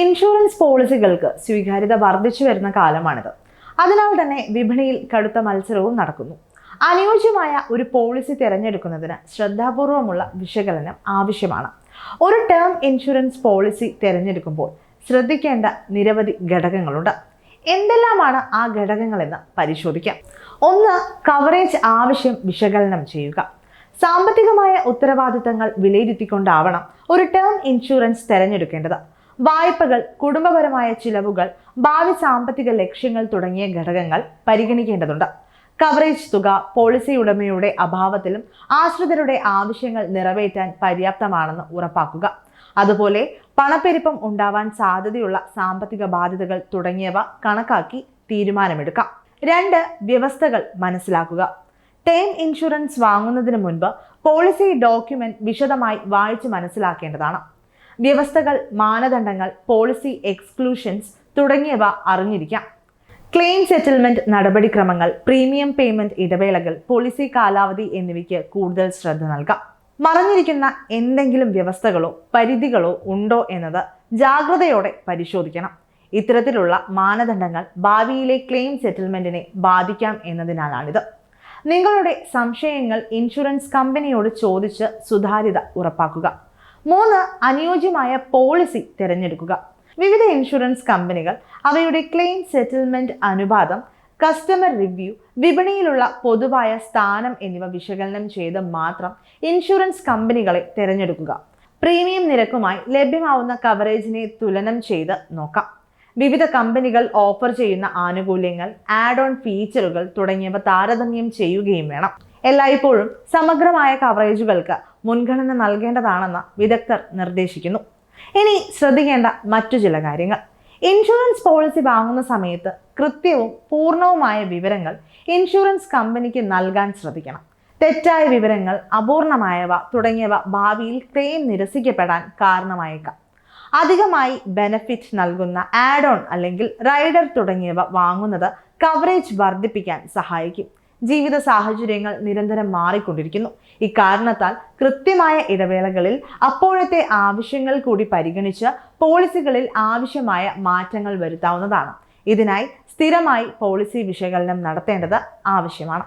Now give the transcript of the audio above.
Insurance പോളിസികൾക്ക് സ്വീകാര്യത വർദ്ധിച്ചു വരുന്ന കാലമാണിത്. അതിനാൽ തന്നെ വിപണിയിൽ കടുത്ത മത്സരവും നടക്കുന്നു. അനുയോജ്യമായ ഒരു പോളിസി തിരഞ്ഞെടുക്കുന്നതിന് ശ്രദ്ധാപൂർവമുള്ള വിശകലനം ആവശ്യമാണ്. ഒരു ടേം ഇൻഷുറൻസ് പോളിസി തിരഞ്ഞെടുക്കുമ്പോൾ ശ്രദ്ധിക്കേണ്ട നിരവധി ഘടകങ്ങളുണ്ട്. എന്തെല്ലാമാണ് ആ ഘടകങ്ങളെന്ന് പരിശോധിക്കാം. ഒന്ന് കവറേജ് ആവശ്യം വിശകലനം ചെയ്യുക. സാമ്പത്തികമായ ഉത്തരവാദിത്തങ്ങൾ വിലയിരുത്തിക്കൊണ്ടാവണം ഒരു ടേം ഇൻഷുറൻസ് തിരഞ്ഞെടുക്കേണ്ടത്. വായ്പകൾ കുടുംബപരമായ ചിലവുകൾ ഭാവി സാമ്പത്തിക ലക്ഷ്യങ്ങൾ തുടങ്ങിയ ഘടകങ്ങൾ പരിഗണിക്കേണ്ടതുണ്ട്. കവറേജ് തുക പോളിസി ഉടമയുടെ അഭാവത്തിലും ആശ്രിതരുടെ ആവശ്യങ്ങൾ നിറവേറ്റാൻ പര്യാപ്തമാണെന്ന് ഉറപ്പാക്കുക. അതുപോലെ പണപ്പെരുപ്പം ഉണ്ടാവാൻ സാധ്യതയുള്ള സാമ്പത്തിക ബാധ്യതകൾ തുടങ്ങിയവ കണക്കാക്കി തീരുമാനമെടുക്കാം. രണ്ട് വ്യവസ്ഥകൾ മനസ്സിലാക്കുക. ടേം ഇൻഷുറൻസ് വാങ്ങുന്നതിന് മുൻപ് പോളിസി ഡോക്യുമെന്റ് വിശദമായി വായിച്ച് മനസ്സിലാക്കേണ്ടതാണ്. വ്യവസ്ഥകൾ മാനദണ്ഡങ്ങൾ പോളിസി എക്സ്ക്ലൂഷൻസ് തുടങ്ങിയവ അറിഞ്ഞിരിക്കാം. ക്ലെയിം സെറ്റിൽമെന്റ് നടപടിക്രമങ്ങൾ പ്രീമിയം പേയ്മെന്റ് ഇടവേളകൾ പോളിസി കാലാവധി എന്നിവയ്ക്ക് കൂടുതൽ ശ്രദ്ധ നൽകാം. മറഞ്ഞിരിക്കുന്ന എന്തെങ്കിലും വ്യവസ്ഥകളോ പരിധികളോ ഉണ്ടോ എന്നത് ജാഗ്രതയോടെ പരിശോധിക്കണം. ഇത്തരത്തിലുള്ള മാനദണ്ഡങ്ങൾ ഭാവിയിലെ ക്ലെയിം സെറ്റിൽമെന്റിനെ ബാധിക്കാം എന്നതിനാലാണിത്. നിങ്ങളുടെ സംശയങ്ങൾ ഇൻഷുറൻസ് കമ്പനിയോട് ചോദിച്ച് സുതാര്യത ഉറപ്പാക്കുക. മൂന്ന് അനുയോജ്യമായ പോളിസി തിരഞ്ഞെടുക്കുക. വിവിധ ഇൻഷുറൻസ് കമ്പനികൾ അവയുടെ ക്ലെയിം സെറ്റിൽമെന്റ് അനുപാതം കസ്റ്റമർ റിവ്യൂ വിപണിയിലുള്ള പൊതുവായ സ്ഥാനം എന്നിവ വിശകലനം ചെയ്ത് മാത്രം ഇൻഷുറൻസ് കമ്പനികളെ തിരഞ്ഞെടുക്കുക. പ്രീമിയം നിരക്കുമായി ലഭ്യമാവുന്ന കവറേജിനെ തുലനം ചെയ്ത് നോക്കാം. വിവിധ കമ്പനികൾ ഓഫർ ചെയ്യുന്ന ആനുകൂല്യങ്ങൾ ആഡ് ഓൺ ഫീച്ചറുകൾ തുടങ്ങിയവ താരതമ്യം ചെയ്യുകയും വേണം. എല്ലായ്പ്പോഴും സമഗ്രമായ കവറേജുകൾക്ക് മുൻഗണന നൽകേണ്ടതാണെന്ന് വിദഗ്ധർ നിർദ്ദേശിക്കുന്നു. ഇനി ശ്രദ്ധിക്കേണ്ട മറ്റു ചില കാര്യങ്ങൾ. ഇൻഷുറൻസ് പോളിസി വാങ്ങുന്ന സമയത്ത് കൃത്യവും പൂർണവുമായ വിവരങ്ങൾ ഇൻഷുറൻസ് കമ്പനിക്ക് നൽകാൻ ശ്രദ്ധിക്കണം. തെറ്റായ വിവരങ്ങൾ അപൂർണമായവ തുടങ്ങിയവ ഭാവിയിൽ ക്ലെയിം നിരസിക്കപ്പെടാൻ കാരണമായേക്കാം. അധികമായി ബെനഫിറ്റ് നൽകുന്ന ആഡ് ഓൺ അല്ലെങ്കിൽ റൈഡർ തുടങ്ങിയവ വാങ്ങുന്നത് കവറേജ് വർദ്ധിപ്പിക്കാൻ സഹായിക്കും. ജീവിത സാഹചര്യങ്ങൾ നിരന്തരം മാറിക്കൊണ്ടിരിക്കുന്നു. ഇക്കാരണത്താൽ കൃത്യമായ ഇടവേളകളിൽ അപ്പോഴത്തെ ആവശ്യങ്ങൾ കൂടി പരിഗണിച്ച് പോളിസികളിൽ ആവശ്യമായ മാറ്റങ്ങൾ വരുത്താവുന്നതാണ്. ഇതിനായി സ്ഥിരമായി പോളിസി വിശകലനം നടത്തേണ്ടത് ആവശ്യമാണ്.